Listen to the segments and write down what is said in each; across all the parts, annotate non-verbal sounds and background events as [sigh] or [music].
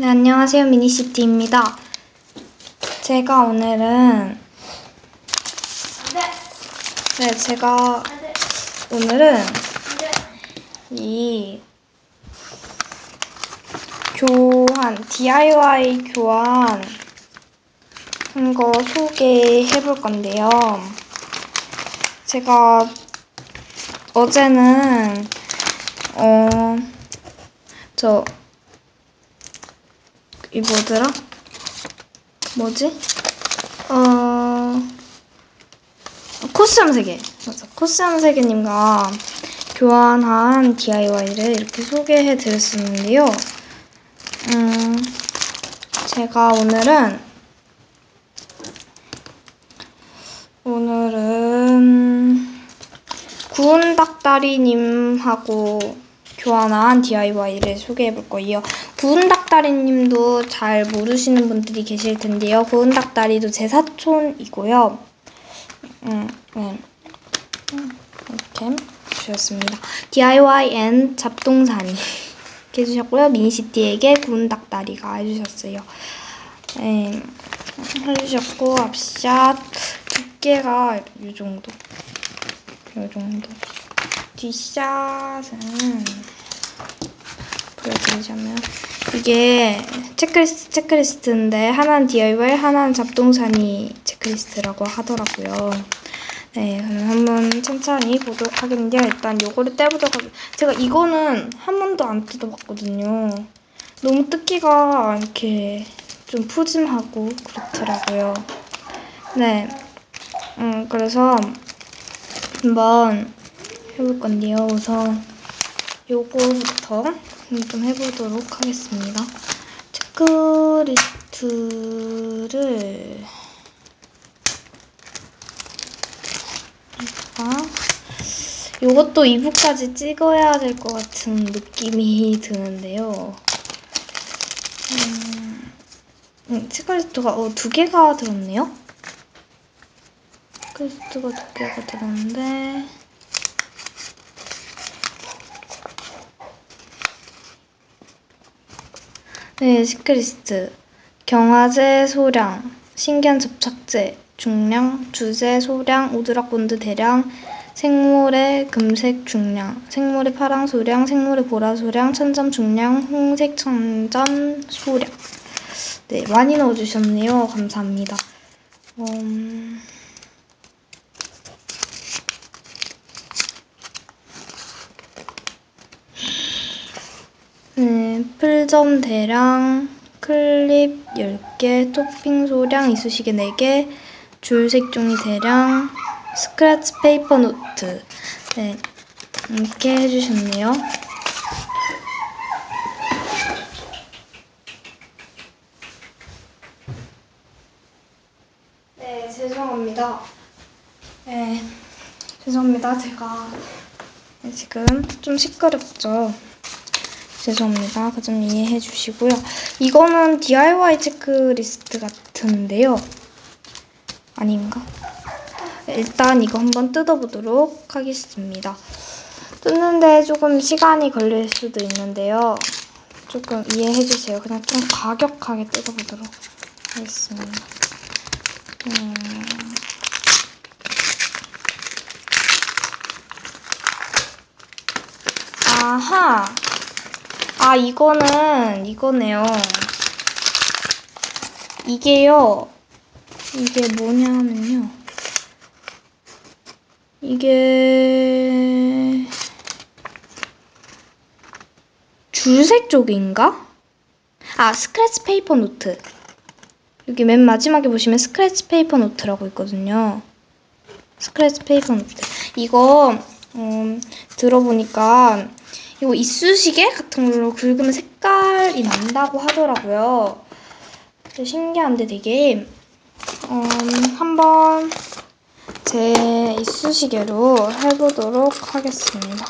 네, 안녕하세요. 미니시티입니다. 제가 오늘은, 네, 제가 오늘은 이 교환, DIY 교환 한 거 소개해 볼 건데요. 제가 어제는, 어, 저, 이 뭐더라? 뭐지? 어 코스염 세계 맞아 코스염 세계님과 교환한 DIY를 이렇게 소개해 드렸었는데요. 음 제가 오늘은 오늘은 구운 닭다리님하고 교환한 DIY를 소개해 볼 거예요. 구운 닭다리님도 잘 모르시는 분들이 계실 텐데요. 구운 닭다리도 제 사촌이고요. 음, 네. 음, 이렇게 주셨습니다. DIYN 잡동사니 이렇게 [laughs] 해주셨고요. 미니시티에게 구운 닭다리가 해주셨어요. 네, 해주셨고 앞샷 두께가 이 정도. 이 정도. 뒷샷은 보여드리자면 이게 체크리스트 체크리스트인데 하나는 DIY 하나는 잡동사니 체크리스트라고 하더라고요. 네, 그럼 한번 천천히 보도록 하겠는데요. 일단 요거를 떼보도록 하겠 제가 이거는 한 번도 안 뜯어봤거든요. 너무 뜯기가 이렇게 좀 푸짐하고 그렇더라고요. 네, 음, 그래서 한번 해볼 건데요. 우선 요거부터 좀 해보도록 하겠습니다. 체크리스트를 아, 요것도 2부까지 찍어야 될 것 같은 느낌이 드는데요. 음, 음, 체크리스트가 어, 두 개가 들었네요. 체크리스트가 두 개가 들었는데 네, 시크리스트. 경화제 소량, 신견 접착제, 중량, 주제 소량, 오드락 본드 대량, 생물의 금색 중량, 생물의 파랑 소량, 생물의 보라 소량, 천점 중량, 홍색 천점 소량. 네, 많이 넣어주셨네요. 감사합니다. 음... 네, 풀점 대량, 클립 10개, 토핑 소량, 이쑤시개 4개, 줄색 종이 대량, 스크래치 페이퍼 노트. 네, 이렇게 해주셨네요. 네, 죄송합니다. 네, 죄송합니다. 제가 지금 좀 시끄럽죠. 죄송합니다. 그 점 이해해 주시고요. 이거는 DIY 체크리스트 같은데요. 아닌가? 일단 이거 한번 뜯어보도록 하겠습니다. 뜯는데 조금 시간이 걸릴 수도 있는데요. 조금 이해해 주세요. 그냥 좀 과격하게 뜯어보도록 하겠습니다. 음... 아하! 아, 이거는 이거네요. 이게요. 이게 뭐냐면요. 이게 줄색 쪽인가? 아, 스크래치 페이퍼 노트. 여기 맨 마지막에 보시면 스크래치 페이퍼 노트라고 있거든요. 스크래치 페이퍼 노트. 이거 음, 들어보니까 이거 이쑤시개 같은 걸로 긁으면 색깔이 난다고 하더라고요. 신기한데 되게 음, 한번 제 이쑤시개로 해보도록 하겠습니다.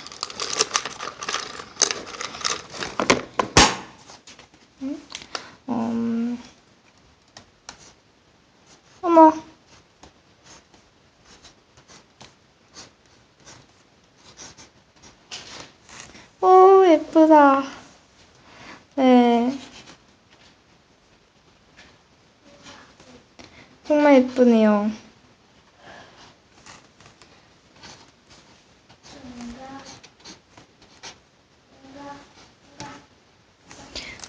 예쁘다. 네. 정말 예쁘네요.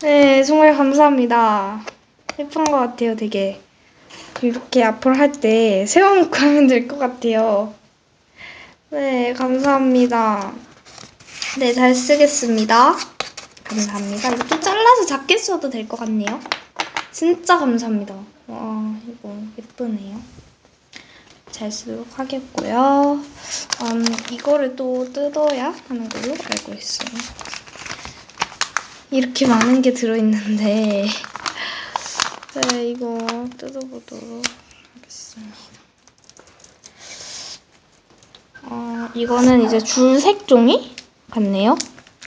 네, 정말 감사합니다. 예쁜 것 같아요, 되게. 이렇게 앞으로 할 때 세워놓고 하면 될 것 같아요. 네, 감사합니다. 네, 잘 쓰겠습니다. 감사합니다. 좀 잘라서 작게 써도 될 것 같네요. 진짜 감사합니다. 와, 이거 예쁘네요. 잘 쓰도록 하겠고요. 음, 이거를 또 뜯어야 하는 걸로 알고 있어요. 이렇게 많은 게 들어있는데, 네, 이거 뜯어보도록 하겠습니다. 어, 이거는 이제 줄 색 종이 같네요.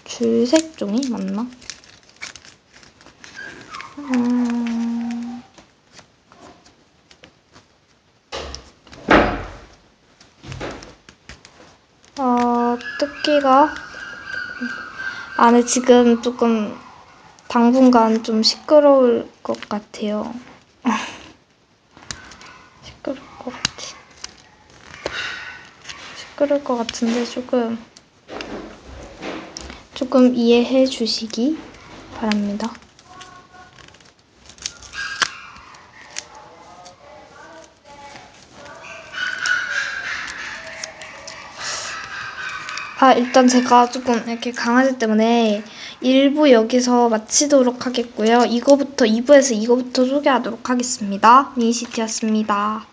줄색 종이 맞나? 음... 어, 뜯기가 안에 지금 조금 당분간 좀 시끄러울 것 같아요. [laughs] 시끄러울 것 같아. 시끄러울 것 같은데 조금 조금 이해해 주시기 바랍니다. 아, 일단 제가 조금 이렇게 강아지 때문에 1부 여기서 마치도록 하겠고요. 이거부터, 2부에서 이거부터 소개하도록 하겠습니다. 미니시티였습니다.